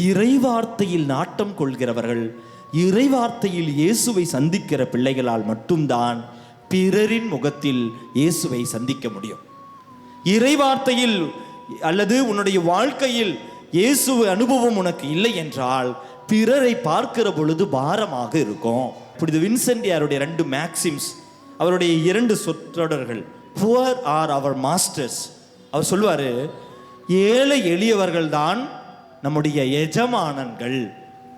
இறைவார்த்தையில் நாட்டம் கொள்கிறவர்கள் இறைவார்த்தையில் இயேசுவை சந்திக்கிற பிள்ளைகளால் மட்டும்தான் பிறரின் முகத்தில் இயேசுவை சந்திக்க முடியும். இறைவார்த்தையில் அல்லது உன்னுடைய வாழ்க்கையில் இயேசு அனுபவம் உனக்கு இல்லை என்றால் பிறரை பார்க்கிற பொழுது பாரமாக இருக்கும். இப்படி வின்சென்டியாருடைய ரெண்டு மேக்சிம்ஸ் அவருடைய இரண்டு சொற்றொடர்கள் புவர் ஆர் அவர் மாஸ்டர்ஸ் அவர் சொல்லுவார் ஏழை எளியவர்கள் தான் நம்முடைய எஜமானன்கள்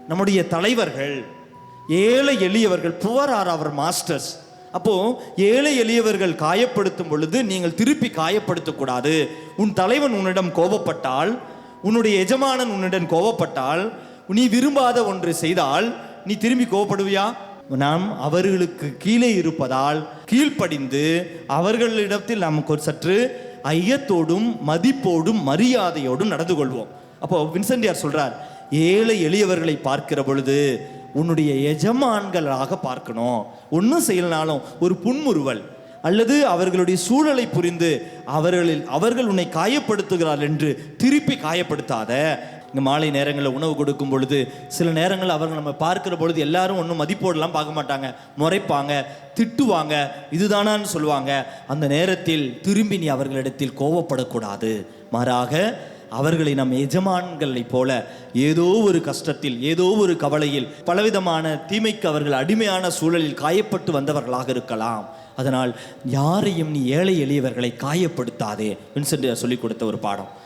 நம்முடைய தலைவர்கள் ஏழை எளியவர்கள் புவர் ஆர் அவர் மாஸ்டர்ஸ் அப்போ ஏழை எளியவர்கள் காயப்படுத்தும் பொழுது நீங்கள் திருப்பி காயப்படுத்தக்கூடாது உன் தலைவன் உன்னிடம் கோபப்பட்டால் உன்னுடைய எஜமானன் உன்னிடம் கோபப்பட்டால் நீ விரும்பாத ஒன்று செய்தால் நீ திரும்பி கோபப்படுவியா? நாம் அவர்களுக்கு கீழே இருப்பதால் கீழ்ப்படிந்து அவர்களிடத்தில் நமக்கு ஒரு சற்று ஐயத்தோடும் மதிப்போடும் மரியாதையோடும் நடந்து கொள்வோம். அப்போ வின்சென்டியார் சொல்றார்? ஏழை எளியவர்களை பார்க்கிற பொழுது உன்னுடைய எஜமான்களாக பார்க்கணும். ஒன்றும் செய்யலனாலும் ஒரு புன்முறுவல். அல்லது அவர்களுடைய சூழலை புரிந்து அவர்களில் அவர்கள் உன்னை காயப்படுத்துகிறார் என்று திருப்பி காயப்படுத்தாத. இங்கே மாலை நேரங்களில் உணவு கொடுக்கும் பொழுது சில நேரங்களில் அவர்கள் நம்ம பார்க்கிற பொழுது எல்லாரும் ஒன்றும் மதிப்போடலாம் பார்க்க மாட்டாங்க. முறைப்பாங்க திட்டுவாங்க இதுதானான்னு சொல்லுவாங்க. அந்த நேரத்தில் திரும்பி நீ அவர்களிடத்தில் கோவப்படக்கூடாது. மாறாக அவர்களை நம் எஜமான்களைப் போல ஏதோ ஒரு கஷ்டத்தில் ஏதோ ஒரு கவலையில் பலவிதமான தீமைக்கு அவர்கள் அடிமையான சூழலில் காயப்பட்டு வந்தவர்களாக இருக்கலாம். அதனால் யாரையும் நீ ஏழை எளியவர்களை காயப்படுத்தாதே வின்சென்ட் சொல்லிக் கொடுத்த ஒரு பாடம்.